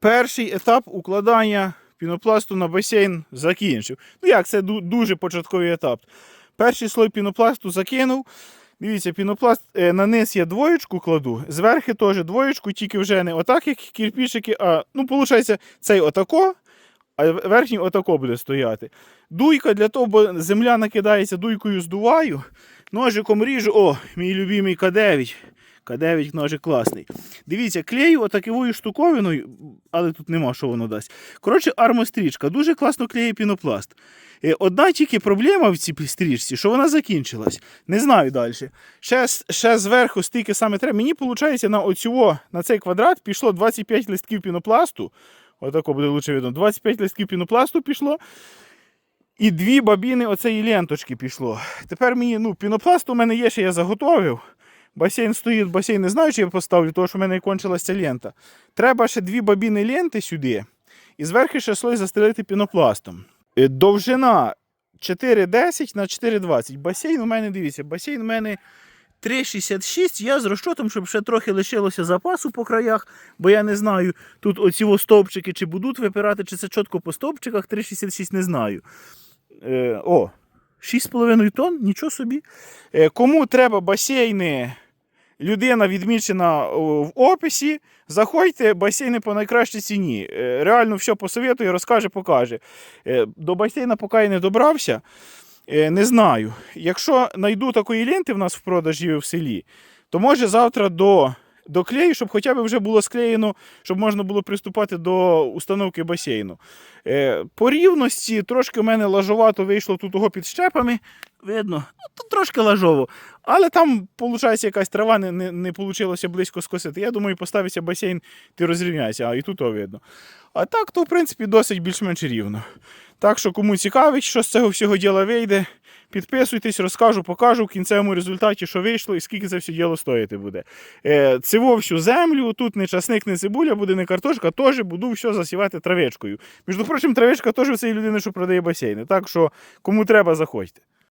перший етап укладання пінопласту на басейн закінчив. Ну як, це дуже початковий етап. Перший слой пінопласту закинув. Дивіться, пінопласт е, на низ я двоєчку кладу, зверху теж двоєчку, тільки вже не отак, як кірпічики, а ну, виходить, цей отако, а верхній отако буде стояти. Дуйка для того, бо земля накидається, дуйкою здуваю. Ножиком ріжу. О, мій любимий К9. К9 ножик класний. Дивіться, клею отакою штуковиною, але тут нема, що воно дасть. Коротше, армострічка. Дуже класно клеє пінопласт. Е, Одна тільки проблема в цій стрічці, що вона закінчилась. Не знаю далі. Ще, ще зверху стільки саме треба. Мені виходить, на оцього, на цей квадрат пішло 25 листків пінопласту. Отако буде лучше видно. 25 листків пінопласту пішло. І дві бабіни оцеї ленточки пішло. Тепер мені, ну, пінопласт у мене є, ще я заготовив. Басейн стоїть, басейн не знаю, чи я поставлю, тому що в мене кончилася лента. Треба ще дві бабіни ленти сюди. І зверху ще слой застелити пінопластом. Е, Довжина 4,10 на 4,20. Басейн у мене, дивіться, басейн у мене 3,66. Я з розчотом, щоб ще трохи лишилося запасу по краях, бо я не знаю, тут оці стовпчики чи будуть випирати, чи це чітко по стовпчиках 3,66, не знаю. Е, о, 6,5 тонн, нічого собі. Е, кому треба басейни, людина відмічена в описі. Заходьте, басейни по найкращій ціні. Е, реально все посоветує, розкаже, покаже. Е, до басейна поки я не добрався. Е, не знаю. Якщо знайду такої ленти в нас в продажі в селі, то може завтра до, доклею, щоб хоча б вже було склеєно, щоб можна було приступати до установки басейну. Е, по рівності трошки в мене лажовато вийшло тут того під щепами. Видно, ну, тут трошки лажово. Але там, виходить, якась трава не, не, не вийшло близько скосити. Я думаю, поставиться басейн, ти розрівняйся, а і тут то видно. А так, то в принципі досить більш-менш рівно. Так що, кому цікавить, що з цього всього діла вийде, підписуйтесь, розкажу, покажу в кінцевому результаті, що вийшло і скільки це все діло стоїти буде. Е, циву всю землю, тут не часник, не цибуля, буде не картошка, теж буду все засівати травичкою. Між прочим, травичка теж у цієї людини, що продає басейни. Так що, кому треба, заходьте.